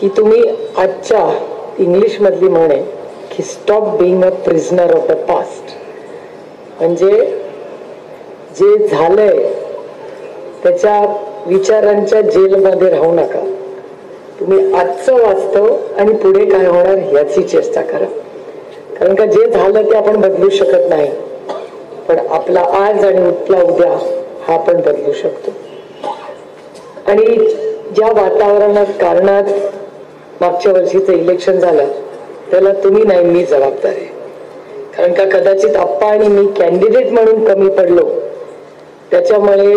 की तुम्ही आजच्या इंग्लिश मधली म्हणे की stop being a prisoner of the past म्हणजे जे झालंय त्याच्या विचारांच्या जेलमध्ये राहू नका. तुम्ही आजचं वास्तव आणि पुढे काय होणार याची चेष्टा करा. कारण का जे झालं ते आपण बदलू शकत नाही. पण आपला आज आणि उठला उद्या हा आपण बदलू शकतो. आणि ज्या वातावरणात कारणात मागच्या वर्षीचं इलेक्शन झालं त्याला तुम्ही नाही मी जबाबदार आहे. कारण का कदाचित आप्पा आणि मी कॅन्डिडेट म्हणून कमी पडलो. त्याच्यामुळे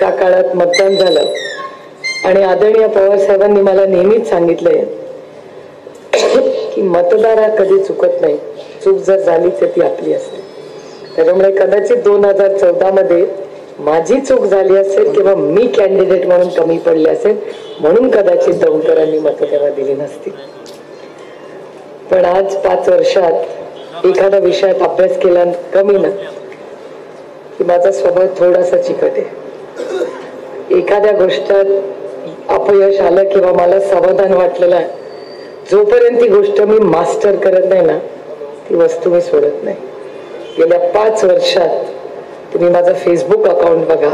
त्या काळात मतदान झालं. आणि आदरणीय पवार साहेबांनी मला नेहमीच सांगितलंय की मतदार हा कधी चुकत नाही. चूक जर झाली तर ती आपली असेल. त्याच्यामुळे कदाचित दोन हजार चौदा मध्ये माझी चूक झाली असेल किंवा मी कॅन्डिडेट म्हणून कमी पडले असेल म्हणून कदाचित दौंडकरांनी मतं तेव्हा दिली नसतील पण आज पाच वर्षात एखाद्या विषयात अभ्यास केला कमी ना की माझा स्वभाव थोडासा चिकट आहे. एखाद्या गोष्टात अपयश आलं किंवा मला समाधान वाटलेलं आहे जोपर्यंत ती गोष्ट मी मास्टर करत नाही ना ती वस्तू मी सोडत नाही. गेल्या पाच वर्षात तुम्ही माझा फेसबुक अकाउंट बघा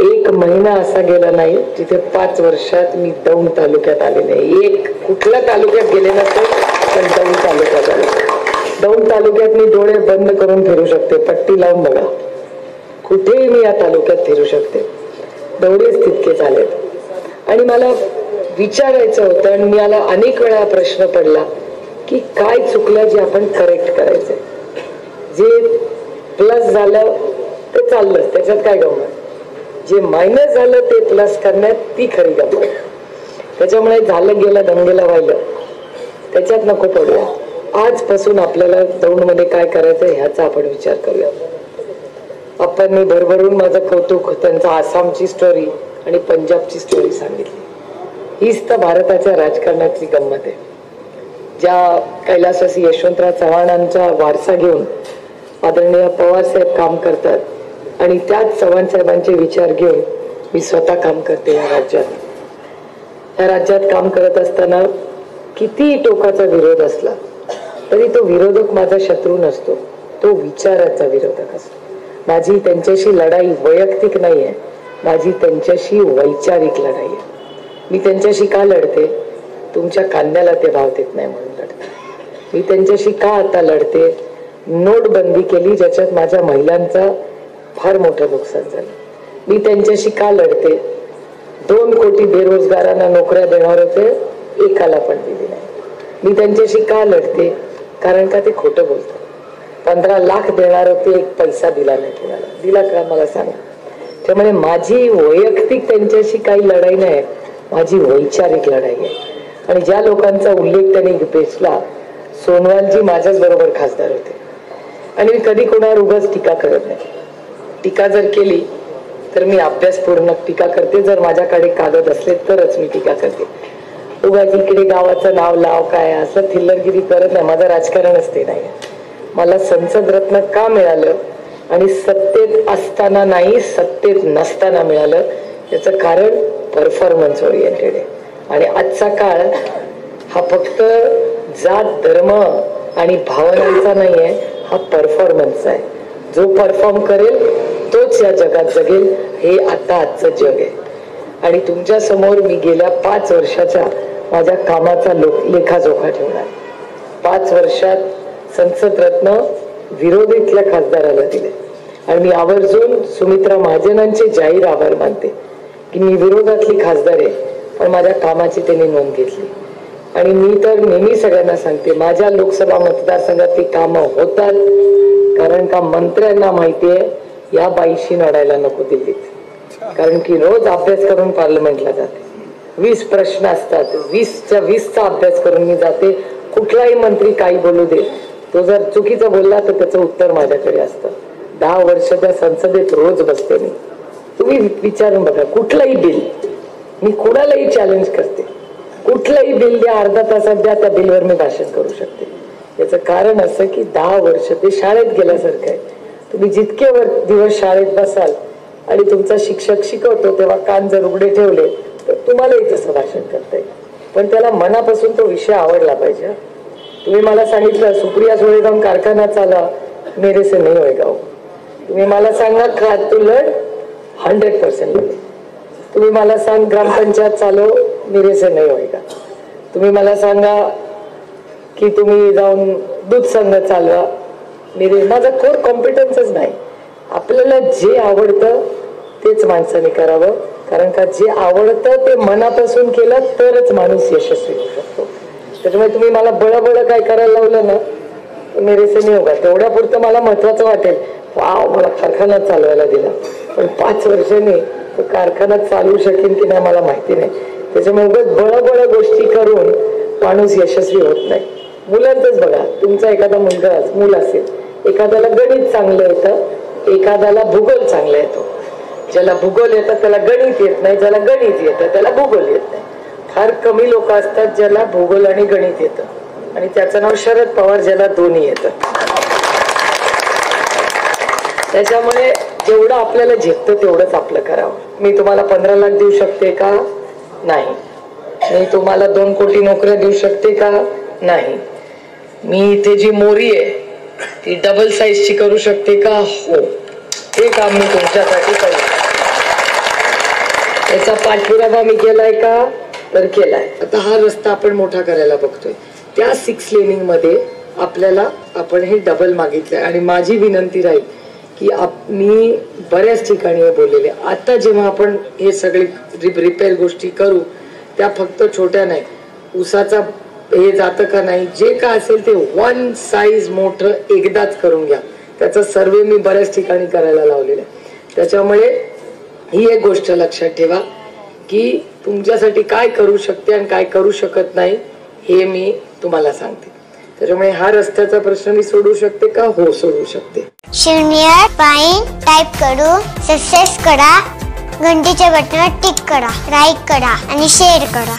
एक महिना असा गेला नाही जिथे पाच वर्षात मी दौंड तालुक्यात आले नाही. एक कुठल्या तालुक्यात गेले नसते पण दौंड तालुक्यात आले. दौंड तालुक्यात मी डोळे बंद करून फिरू शकते पट्टी लावून बघा. कुठेही मी या तालुक्यात फिरू शकते. दौडेच तितके झालेत आणि मला विचारायचं होतं आणि मला अनेक वेळा प्रश्न पडला की काय चुकलं जे आपण करेक्ट करायचं? जे प्लस झालं ते चाललंच. त्याच्यात काय गमत? जे मायनस झालं ते प्लस करण्यात ती खरी गमत त्याच्यामुळे झालं गेलं दंगेला व्हायलं त्याच्यात नको पडूया आजपासून आपल्याला दौंडमध्ये काय करायचं ह्याचा आपण विचार करूया. आपण भरभरून माझं कौतुक त्यांचा आसामची स्टोरी आणि पंजाबची स्टोरी सांगितली. हीच तर भारताच्या राजकारणाची गंमत आहे. ज्या कैलासवासी यशवंतराव चव्हाणांचा वारसा घेऊन आदरणीय पवार साहेब काम करतात आणि त्याच चव्हाण साहेबांचे विचार घेऊन मी स्वतः काम करते या राज्यात. या राज्यात काम करत असताना किती टोकाचा विरोध असला तरी तो विरोधक माझा शत्रू नसतो तो विचाराचा विरोधक असतो. माझी त्यांच्याशी लढाई वैयक्तिक नाही आहे माझी त्यांच्याशी वैचारिक लढाई आहे. मी त्यांच्याशी का लढते? तुमच्या कांद्याला ते भाव देत नाही म्हणून लढते. मी त्यांच्याशी का आता लढते? नोटबंदी केली ज्याच्यात माझ्या महिलांचा फार मोठं नुकसान झालं. मी त्यांच्याशी का लढते? दोन कोटी बेरोजगारांना नोकऱ्या देणार होते एकाला पण दिली नाही. मी त्यांच्याशी का लढते? कारण का ते खोटं बोलतात. पंधरा लाख देणार होते एक पैसा दिला नाही कोणाला. दिला का मला सांगा? त्यामुळे माझी वैयक्तिक त्यांच्याशी काही लढाई नाही माझी वैचारिक लढाई आहे. आणि ज्या लोकांचा उल्लेख त्यांनी पेचला सोनवालजी माझ्याच बरोबर खासदार होते. आणि मी कधी कोणावर उगाच टीका करत नाही. टीका जर केली तर मी अभ्यासपूर्ण टीका करते. जर माझ्याकडे कागद असले तरच मी टीका करते. उगाच इकडे गावाचं नाव लाव काय असं थिल्लरगिरी करत नाही. माझं राजकारण असते नाही. मला संसद रत्न का मिळालं? आणि सत्तेत असताना नाही सत्तेत नसताना मिळालं. याचं कारण परफॉर्मन्स ओरिएंटेड आहे. आणि आजचा काळ हा फक्त जात धर्म आणि भावनांचा नाही आहे हा परफॉर्मन्स आहे. जो परफॉर्म करेल तोच या जगात जगेल हे आता आजचं जग आहे. आणि तुमच्यासमोर मी गेल्या पाच वर्षाच्या माझ्या कामाचा लोक लेखाजोखा ठेवणार. पाच वर्षात संसद रत्न विरोधीतल्या खासदाराला दिले. आणि मी आवर्जून सुमित्रा महाजनांचे जाहीर आभार मानते की मी विरोधातली खासदार आहे पण माझ्या कामाची त्यांनी नोंद घेतली. आणि मी तर नेहमी सगळ्यांना सांगते माझ्या लोकसभा मतदारसंघातली कामं होतात कारण का मंत्र्यांना माहिती आहे या बाईशी लढायला नको दिल्लीत. कारण की रोज अभ्यास करून पार्लमेंटला जाते. वीस प्रश्न असतात. वीसच्या वीसचा अभ्यास करून मी जाते. कुठलाही मंत्री काही बोलू दे. तो जर चुकीचं बोलला तर त्याचं उत्तर माझ्याकडे असतं. दहा वर्ष त्या संसदेत रोज बसते मी. तुम्ही विचारून बघा कुठलंही बिल. मी कोणालाही चॅलेंज करते. कुठलंही बिल द्या अर्धा तासात द्या त्या बिलवर मी भाषण करू शकते. याचं कारण असं की दहा वर्ष ते शाळेत गेल्यासारखं आहे. तुम्ही जितके वर दिवस शाळेत बसाल आणि तुमचा शिक्षक शिकवतो तेव्हा कान जर उघडे ठेवले तर तुम्हालाही तसं भाषण करता येईल. पण त्याला मनापासून तो विषय आवडला पाहिजे. तुम्ही मला सांगितलं सुप्रिया सोळे जाऊन कारखाना चाला मेरे से नाही होय गाव तुम्ही मला सांगा का तू लढ हंड्रेड पर्सेंट तुम्ही मला सांग ग्रामपंचायत चालो मेरे से नाही होय का तुम्ही मला सांगा की तुम्ही जाऊन दूध संघ चालवा मी माझा कोर कॉम्पिटन्सच नाही. आपल्याला जे आवडतं तेच माणसाने करावं. कारण का जे आवडतं ते मनापासून केलं तरच माणूस यशस्वी होऊ शकतो. त्याच्यामुळे तुम्ही मला बळबळ काय करायला लावलं ना तर मेरेसे नाही होगा तेवढ्यापुरतं मला महत्वाचं वाटेल. वाव मला कारखाना चालवायला दिला. पण पाच वर्षांनी तो कारखाना चालवू शकेन की नाही मला माहिती नाही. त्याच्यामुळे उगाच बळबळ गोष्टी करून माणूस यशस्वी होत नाही. मुलांचंच बघा तुमचा एखादा मुलगा मूल असेल एखाद्याला गणित चांगलं येतं एखाद्याला भूगोल चांगला येतो. ज्याला भूगोल येतं त्याला गणित येत नाही ज्याला गणित येतं त्याला भूगोल येत नाही. फार कमी लोक असतात ज्याला भूगोल आणि गणित येतं. आणि त्याचं नाव शरद पवार ज्याला दोन्ही येतं. त्याच्यामुळे जेवढं आपल्याला झेपतं तेवढंच आपलं करावं. मी तुम्हाला पंधरा लाख देऊ शकते का? नाही. मी तुम्हाला दोन कोटी नोकऱ्या देऊ शकते का? नाही. मी इथे जी मोरी आहे ती डबल साईजची करू शकते का? हो. ते काम मी तुमच्यासाठी करेन. याचा पाठपुरावा मी केलाय का? तर केलाय. आता हा रस्ता आपण मोठा करायला बघतोय. त्या सिक्स लेनिंगमध्ये आपल्याला आपण हे डबल मागितलंय. आणि माझी विनंती राहील की आप मी बऱ्याच ठिकाणी हे बोललेले. आता जेव्हा आपण हे सगळे रिपेअर गोष्टी करू त्या फक्त छोट्या नाही. उसाचा हे जातं का नाही? जे का असेल ते वन साईज मोठं एकदाच करून घ्या. त्याचा सर्वे मी बऱ्याच ठिकाणी करायला लावलेला आहे. त्याच्यामुळे ही एक गोष्ट लक्षात ठेवा की तुमच्यासाठी काय करू शकते आणि काय करू शकत नाही हे मी तुम्हाला सांगते. त्याच्यामुळे हा रस्त्याचा प्रश्न मी सोडू शकते का? हो सोडू शकते. शून्य पाईन टाईप करू सक्सेस करा घंटीच्या बटनावर टिक करा लाईक करा आणि शेअर करा.